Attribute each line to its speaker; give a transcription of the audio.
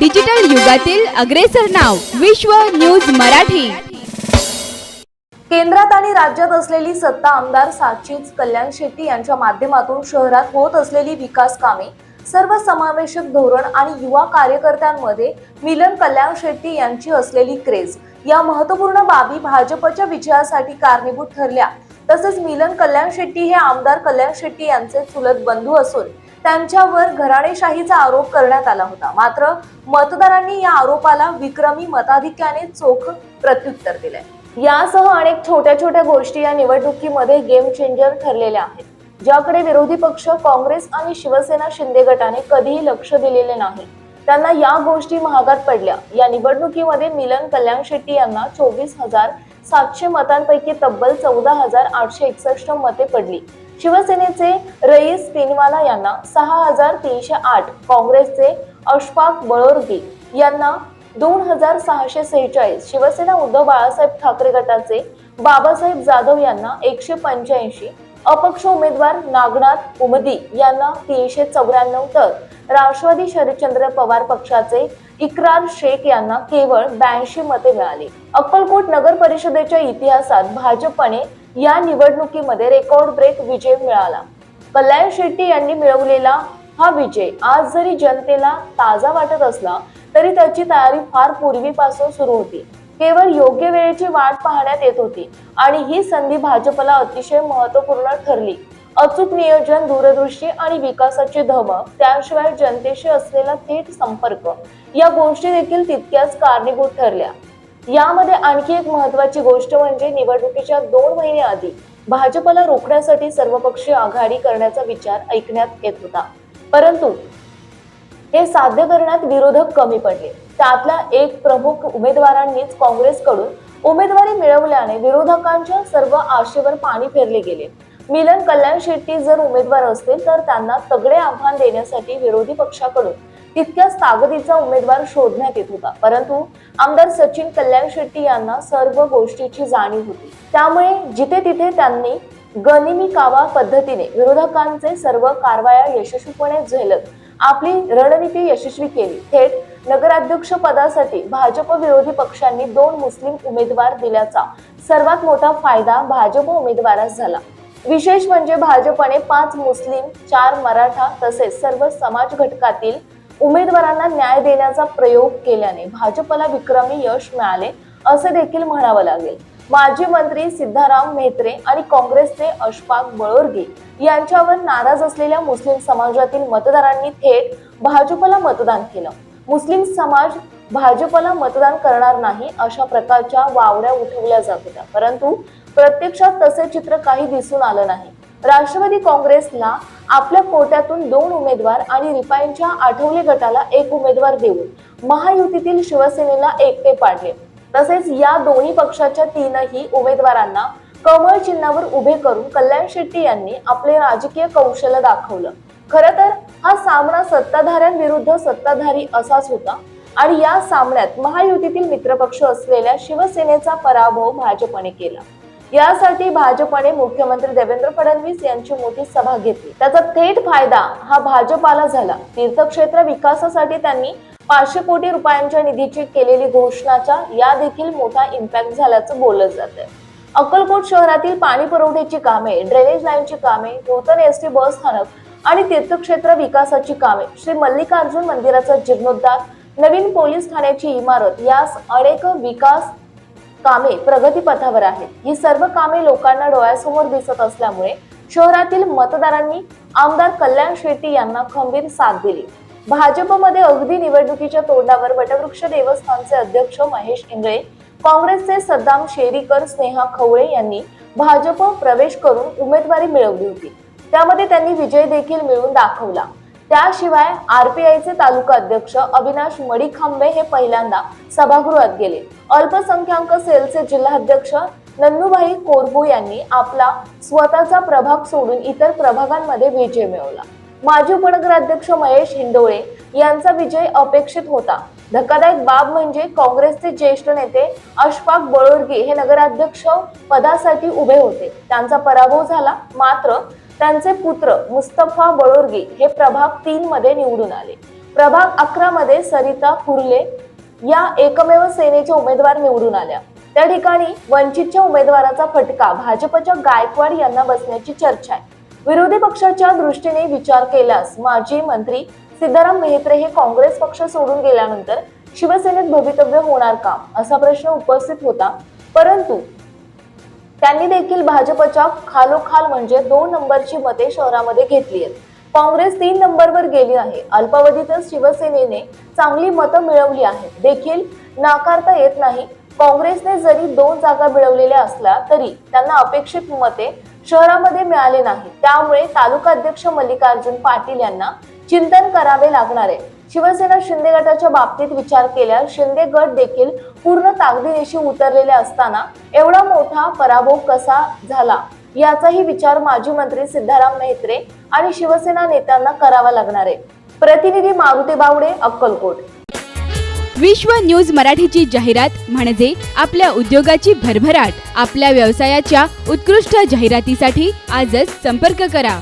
Speaker 1: Digital युगातील अग्रेसर नाव विश्व न्यूज मराठी.
Speaker 2: केंद्रात आणि राज्यात असलेली सत्ता आमदार साक्षीच कल्याण शेट्टी यांच्या माध्यमातून शहरात होत असलेली विकास कामे सर्व समावेशक धोरण आणि युवा कार्यकर्त्यांमध्ये मिलन कल्याण शेट्टी यांची असलेली क्रेज या महत्त्वपूर्ण बाबी भाजपच्या विजयासाठी कारणीभूत ठरल्या. तसेच मिलन कल्याण शेट्टी हे आमदार कल्याण शेट्टी यांचे चुलत बंधू असून त्यांच्यावर घराणेशाहीचा आरोप करण्यात आला होता. मात्र मतदारांनी या आरोपाला विक्रमी मताधिक्याने चोख प्रत्युत्तर दिले यासह अनेक छोट्या छोट्या गोष्टी या निवडणुकीमध्ये गेम चेंजर ठरलेल्या आहेत ज्याकडे विरोधी पक्ष काँग्रेस आणि शिवसेना शिंदे गटाने कधीही लक्ष दिलेले नाही. त्यांना या गोष्टी महागात पडल्या. या निवडणुकीमध्ये मिलन कल्याण शेट्टी यांना चोवीस हजार सातशे मतांपैकी तब्बल चौदा हजार आठशे एकसष्ट मते पडली. शिवसेनेचे रईस पिनवाला यांना सहा हजार तीनशे आठ काँग्रेसचे अशफाक बळोरगी यांना दोन हजार सहाशे सेहेचाळीस शिवसेना उद्धव बाळासाहेब ठाकरे गटाचे बाबासाहेब जाधव यांना एकशे पंच्याऐंशी अपक्ष उमेदवार नागनाथ उमदी यांना तीनशे चौऱ्याण्णव तर राष्ट्रवादी शरदचंद्र पवार पक्षाचे इक्रार शेख यांना केवळ ब्याऐंशी मते मिळाली. अक्कलकोट नगर परिषदेच्या इतिहासात भाजपने या निवडणुकीमध्ये रेकॉर्ड ब्रेक विजय मिळाला. कल्याण शेट्टी यांनी मिळवलेला हा विजय आज जरी जनतेला ताजा वाटत असला तरी त्याची तयारी फार पूर्वीपासून सुरू होती. केवळ योग्य वेळेची वाट पाहण्यात येत होती आणि ही संधी भाजपला अतिशय महत्त्वपूर्ण ठरली. अचूक नियोजन दूरदृष्टी आणि विकासाची धमक त्याशिवाय जनतेशी असलेला थेट संपर्क या गोष्टी देखील तितक्याच कारणीभूत ठरल्या. यामध्ये आणखी एक महत्वाची गोष्ट म्हणजे निवडणुकीच्या दोन महिने आधी भाजपला रोखण्यासाठी सर्वपक्षीय आघाडी करण्याचा विचार ऐकण्यात येत होता. परंतु हे साध्य करण्यात विरोधक कमी पडले. त्यातल्या एक प्रमुख उमेदवारांनीच काँग्रेसकडून उमेदवारी मिळवल्याने विरोधकांच्या सर्व आशेवर पाणी फेरले गेले. मिलन कल्याण शेट्टी जर उमेदवार असतील तर त्यांना तगडे आव्हान देण्यासाठी विरोधी पक्षाकडून तितक्याच ताकदीचा उमेदवार शोधण्यात येत होता. परंतु आमदार सचिन कल्याण शेट्टी यांना सर्व गोष्टीची जाणीव होती. त्यामुळे जिथे तिथे त्यांनी गनिमी कावा पद्धतीने विरोधकांचे सर्व कारवाया यशस्वीपणे झेलत आपली रणनीती यशस्वी केली. थेट नगराध्यक्ष पदासाठी भाजप विरोधी पक्षांनी दोन मुस्लिम उमेदवार दिल्याचा सर्वात मोठा फायदा भाजप उमेदवारास झाला. विशेष म्हणजे भाजपने पाच मुस्लिम चार मराठा तसेच सर्व समाज घटकातील उमेदवारांना न्याय देण्याचा प्रयोग केल्याने भाजपला विक्रमी यश मिळाले असे देखील म्हणावं लागेल. माजी मंत्री सिद्धाराम म्हेत्रे आणि काँग्रेसचे अशफाक बळोरगे यांच्यावर नाराज असलेल्या मुस्लिम समाजातील मतदारांनी थेट भाजपला मतदान केलं. मुस्लिम समाज भाजपला मतदान करणार नाही अशा प्रकारच्या वावड्या उठवल्या जात होत्या. परंतु प्रत्यक्षात तसे चित्र काही दिसून आलं नाही. राष्ट्रवादी काँग्रेसला आपल्या कोट्यातून दोन उमेदवार आणि रिपाईंच्या आठवले गटाला एक उमेदवार देऊन महायुतीतील शिवसेनेला एकटे पाडले. तसेच या दोन्ही पक्षाच्या तीनही उमेदवारांना कमळ चिन्हावर उभे करून कल्याण शेट्टी यांनी आपले राजकीय कौशल्य दाखवलं. खर तर हा सामना सत्ताधाऱ्यांविरुद्ध सत्ताधारी असाच होता आणि या सामन्यात महायुतीतील मित्रपक्ष असलेल्या शिवसेनेचा पराभव भाजपने केला. यासाठी भाजपने मुख्यमंत्री देवेंद्र फडणवीस यांची मोठी सभा घेतली. त्याचा थेट फायदा हा भाजपाला झाला. तीर्थक्षेत्र विकासासाठी त्यांनी पाचशे कोटी रुपयांच्या निधीची केलेली घोषणाचा या देखील मोठा इम्पॅक्ट झाल्याचं बोललं जात अक्कलकोट शहरातील पाणी पुरवठ्याची कामे ड्रेनेज लाईनची कामे नूतन एस टी बस स्थानक आणि तीर्थक्षेत्र विकासाची कामे श्री मल्लिकार्जुन मंदिराचा जीर्णोद्धार नवीन पोलीस ठाण्याची इमारत यास अनेक विकास कामे प्रगतीपथावर आहेत. ही सर्व कामे लोकांना डोळ्यासमोर दिसत असल्यामुळे शहरातील मतदारांनी आमदार कल्याण शेट्टी यांना खंबीर साथ दिली. भाजपमध्ये अगदी निवडणुकीच्या तोंडावर वटवृक्ष देवस्थानचे अध्यक्ष महेश इंगळे काँग्रेसचे सद्दाम शेरीकर स्नेहा खवळे यांनी भाजप प्रवेश करून उमेदवारी मिळवली होती. त्यामध्ये त्यांनी विजय देखील मिळवून दाखवला. त्याशिवाय आरपीआयचे तालुका अध्यक्ष अविनाश मडीखांबे हे पहिल्यांदा सभागृहात गेले. अल्पसंख्याक सेलचे जिल्हाध्यक्ष नन्नूभाई कोरबू यांनी आपला स्वतःचा प्रभाग सोडून इतर प्रभागांमध्ये विजय मिळवला. माजी उपनगराध्यक्ष महेश हिंदोळे यांचा विजय अपेक्षित होता. धक्कादायक बाब म्हणजे काँग्रेसचे ज्येष्ठ नेते अशफाक बळोरगी हे नगराध्यक्ष पदासाठी उभे होते. त्यांचा पराभव झाला मात्र त्यांचे पुत्र मुस्तफा बळोरगे हे प्रभाग तीन मध्ये निवडून आले. प्रभाग अकरा मध्ये सरिता कुर्ले या एकमेव सेनेच्या उमेदवार निवडून आल्या. त्या ठिकाणी वंचितच्या उमेदवाराचा फटका भाजपच्या गायकवाड यांना बसण्याची चर्चा आहे. विरोधी पक्षाच्या दृष्टीने विचार केल्यास माजी मंत्री सिद्धाराम मेहत्रे हे काँग्रेस पक्ष सोडून गेल्यानंतर शिवसेनेत भवितव्य होणार का? असा प्रश्न उपस्थित होता. परंतु त्यांनी देखील भाजपच्या खालोखाल म्हणजे दोन नंबरची मते शहरामध्ये घेतली आहेत. काँग्रेस तीन नंबरवर गेली आहे. अल्पावधीतच शिवसेनेने चांगली मतं मिळवली आहेत. देखील नाकारता येत नाही. काँग्रेसने जरी दोन जागा मिळवलेल्या असल्या तरी त्यांना अपेक्षित मते शहरामध्ये मिळाले नाही त्यामुळे तालुका अध्यक्ष मल्लिकार्जुन पाटील यांना चिंतन करावे लागणार आहे. शिवसेना शिंदे गटाच्या बाबतीत विचार केल्यास शिंदे गट देखील पूर्ण ताकदीनिशी उतरलेले असताना एवढा मोठा पराभव कसा झाला? याचाही विचार माजी मंत्री सिद्धाराम मेहत्रे आणि शिवसेना नेत्यांना करावा लागणार आहे. प्रतिनिधी मारुती बावडे अक्कलकोट.
Speaker 1: विश्व न्यूज मराठीची जाहिरात म्हणजे आपल्या उद्योगाची भरभराट. आपल्या व्यवसायाच्या उत्कृष्ट जाहिरातीसाठी आजच संपर्क करा.